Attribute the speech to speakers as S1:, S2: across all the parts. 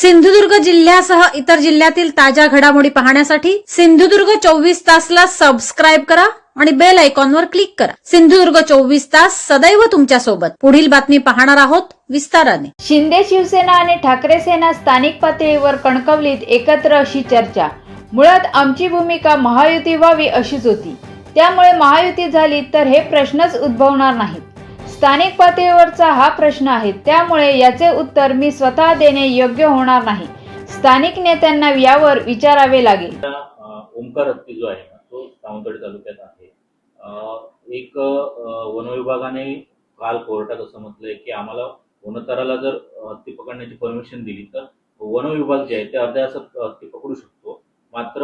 S1: सिंधुदुर्ग जिल्ह्यासह इतर जिल्ह्यातील ताज्या घडामोडी पाहण्यासाठी सिंधुदुर्ग चोवीस तासला सबस्क्राईब करा आणि बेल आयकॉनवर क्लिक करा. सिंधुदुर्ग चोवीस तास सदैव तुमच्यासोबत. पुढील बातमी पाहणार आहोत विस्ताराने.
S2: शिंदे शिवसेना आणि ठाकरे सेना स्थानिक पातळीवर कणकवलीत एकत्र अशी चर्चा. मुळात आमची भूमिका महायुती व्हावी अशीच होती. त्यामुळे महायुती झाली तर हे प्रश्नच उद्भवणार नाहीत. स्थानिक पातळीवरचा हा प्रश्न आहे. त्यामुळे याचे उत्तर मी स्वतः देणे योग्य होणार नाही. स्थानिक नेत्यांना यावर विचारावे लागेल.
S3: अ, ओंकार हत्ती जो आहे ना तो सावंतवाडी तालुक्यात आहे. एक वनविभागाने काल कोर्टात असं म्हटलंय की आम्हाला वनतराला जर हत्ती पकडण्याची परमिशन दिली तर वनविभाग जे आहे ते अर्ध्या हत्ती पकडू शकतो. मात्र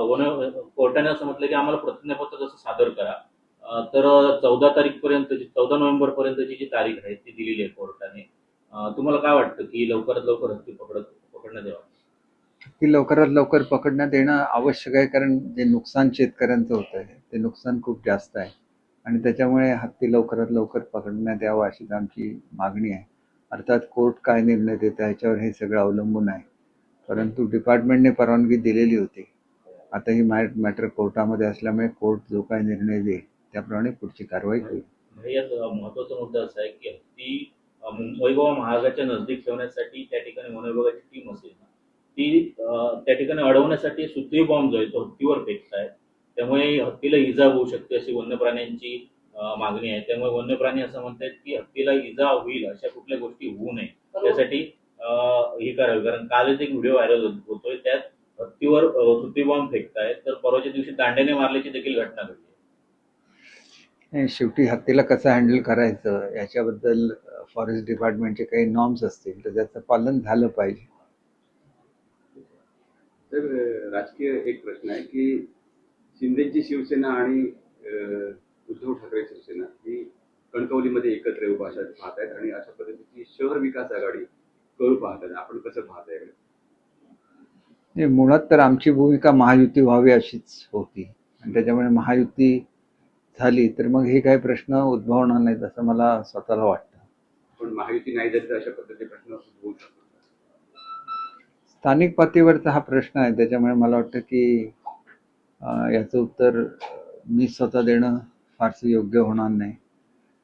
S3: वन कोर्टाने असं म्हटलं की आम्हाला प्रतिज्ञापत्र जसं सादर करा तर चौदा तारीखपर्यंत जी चौदा नोव्हेंबरपर्यंतची जी तारीख आहे ती दिलेली आहे कोर्टाने. तुम्हाला काय वाटतं की लवकरात लवकर हत्ती पकडत पकडण्यात यावं?
S4: ती लवकरात लवकर पकडण्यात येणं आवश्यक आहे कारण जे नुकसान शेतकऱ्यांचं होत आहे ते नुकसान खूप जास्त आहे. आणि त्याच्यामुळे हत्ती लवकरात लवकर पकडण्यात यावं अशी आमची मागणी आहे. अर्थात कोर्ट काय निर्णय देतं ह्याच्यावर हे सगळं अवलंबून आहे. परंतु डिपार्टमेंटने परवानगी दिलेली होती. आता ही मॅ मॅटर कोर्टामध्ये असल्यामुळे कोर्ट जो काय निर्णय देईल त्याप्रमाणे पुढची कारवाई होईल.
S3: यात महत्त्वाचा मुद्दा असा आहे की हत्ती मुंबई गोवा महागाच्या नजदीक ठेवण्यासाठी त्या ठिकाणी वन विभागाची टीम असेल ना ती अ, त्या ठिकाणी अडवण्यासाठी सुतळी बॉम्ब जो आहे तो हत्तीवर फेकतायत त्यामुळे हत्तीला इजा होऊ शकते अशी वन्य प्राण्यांची मागणी आहे. त्यामुळे वन्य प्राणी असं म्हणतात की हत्तीला इजा होईल अशा कुठल्या गोष्टी होऊ नये. त्यासाठी अ, हे करावे कारण कालच एक व्हिडिओ व्हायरल होतोय त्यात हत्तीवर अ, सुतळी बॉम्ब फेकतायत. तर परवाच्या दिवशी दांड्याने मारल्याची देखील घटना घडली.
S4: शेवटी हत्तीला कसं हँडल करायचं? याच्याबद्दल फॉरेस्ट डिपार्टमेंटचे काही नॉर्म्स असतील तर त्याचं पालन झालं पाहिजे.
S5: तर राजकीय एक प्रश्न आहे की शिंदेची शिवसेना आणि उद्धव ठाकरे शिवसेना ही कणकवलीमध्ये एकत्र येऊ भाषा पाहत आहेत आणि अशा पद्धतीची शहर विकास आघाडी करू पाहत आहेत आपण कसं याकडे?
S4: नाही, मुळात तर आमची भूमिका महायुती व्हावी अशीच होती. आणि त्याच्यामुळे महायुती झाली तर मग हे काही प्रश्न उद्भवणार नाहीत असं मला स्वतःला वाटतं.
S5: पण महायुती नाही झाली तर अशा पद्धतीचे प्रश्न उद्भवू शकतात.
S4: स्थानिक पातळीवरचा हा प्रश्न आहे त्याच्यामुळे मला वाटतं की याचं उत्तर मी स्वतः देणं फारसं योग्य होणार नाही.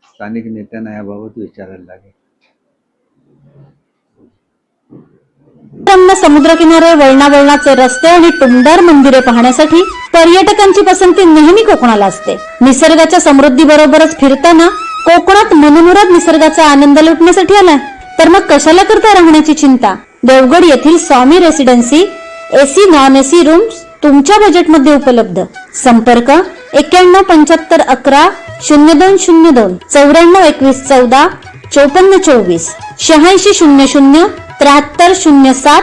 S4: स्थानिक नेत्यांना याबाबत विचारायला लागेल.
S1: समुद्रकिनारे वळणावळणाचे रस्ते आणि टुमदार मंदिरे पाहण्यासाठी पर्यटकांची पसंती नेहमी कोकणाला असते. निसर्गाच्या समृद्धी बरोबरच फिरताना कोकणात मनमुराद निसर्गाचा आनंद लुटण्यासाठी आलाय. तर मग कशाला करता राहण्याची चिंता? देवगड येथील Swami residency AC non AC rooms तुमच्या बजेटमध्ये उपलब्ध. संपर्क एक्क्याण्णव पंच्याहत्तर अकरा शून्य दोन शून्य दोन चौऱ्याण्णव एकवीस चौदा चौपन्न चोवीस शहाऐंशी शून्य शून्य त्र्याहत्तर शून्य सात